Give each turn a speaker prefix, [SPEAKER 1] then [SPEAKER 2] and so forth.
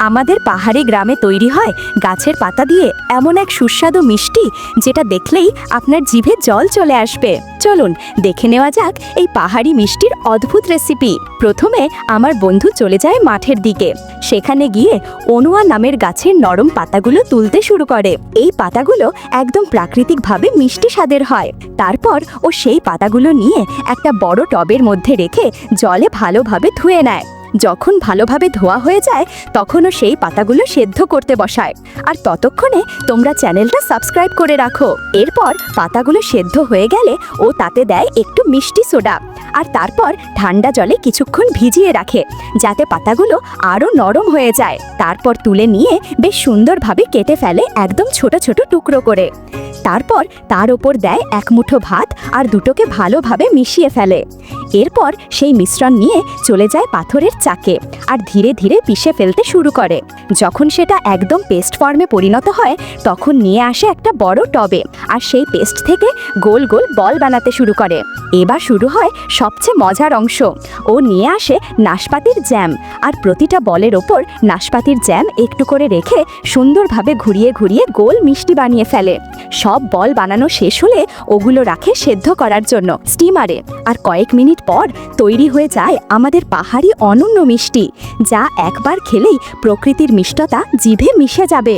[SPEAKER 1] আমাদের পাহাড়ি গ্রামে তৈরি হয় গাছের পাতা দিয়ে এমন এক সুস্বাদু মিষ্টি যেটা দেখলেই আপনার জিভে জল চলে আসবে। চলুন, দেখে নেওয়া যাক এই পাহাড়ি মিষ্টির অদ্ভুত রেসিপি। প্রথমে আমার বন্ধু চলে যায় মাঠের দিকে। সেখানে গিয়ে অনুয়া নামের গাছের নরম পাতাগুলো তুলতে শুরু করে। এই পাতাগুলো একদম প্রাকৃতিকভাবে মিষ্টি স্বাদের হয়। তারপর ও সেই পাতাগুলো নিয়ে একটা বড় টবের মধ্যে রেখে জলে ভালোভাবে ধুয়ে নেয়। যখন ভালোভাবে ধোয়া হয়ে যায়, তখনও সেই পাতাগুলো সেদ্ধ করতে বসায়। আর ততক্ষণে তোমরা চ্যানেলটা সাবস্ক্রাইব করে রাখো। এরপর পাতাগুলো সেদ্ধ হয়ে গেলে ও তাতে দেয় একটু মিষ্টি সোডা। আর তারপর ঠান্ডা জলে কিছুক্ষণ ভিজিয়ে রাখে, যাতে পাতাগুলো আরও নরম হয়ে যায়। তারপর তুলে নিয়ে বেশ সুন্দরভাবে কেটে ফেলে একদম ছোট ছোট টুকরো করে। তারপর তার ওপর দেয় এক মুঠো ভাত আর দুটোকে ভালোভাবে মিশিয়ে ফেলে। এরপর সেই মিশ্রণ নিয়ে চলে যায় পাথরের চাকে আর ধীরে ধীরে পিষে ফেলতে শুরু করে। যখন সেটা একদম পেস্ট ফর্মে পরিণত হয়, তখন নিয়ে আসে একটা বড় টবে আর সেই পেস্ট থেকে গোল গোল বল বানাতে শুরু করে। এবার শুরু হয় সবচেয়ে মজার অংশ। ও নিয়ে আসে নাশপাতির জ্যাম আর প্রতিটা বলের ওপর নাশপাতির জ্যাম একটু করে রেখে সুন্দরভাবে ঘুরিয়ে ঘুরিয়ে গোল মিষ্টি বানিয়ে ফেলে। সব বল বানানো শেষ হলে ওগুলো রাখে সেদ্ধ করার জন্য, স্টিমারে। আর কয়েক মিনিট পর তৈরি হয়ে যায় আমাদের পাহাড়ি অনন্য মিষ্টি, যা একবার খেলেই প্রকৃতির মিষ্টতা জিভে মিশে যাবে।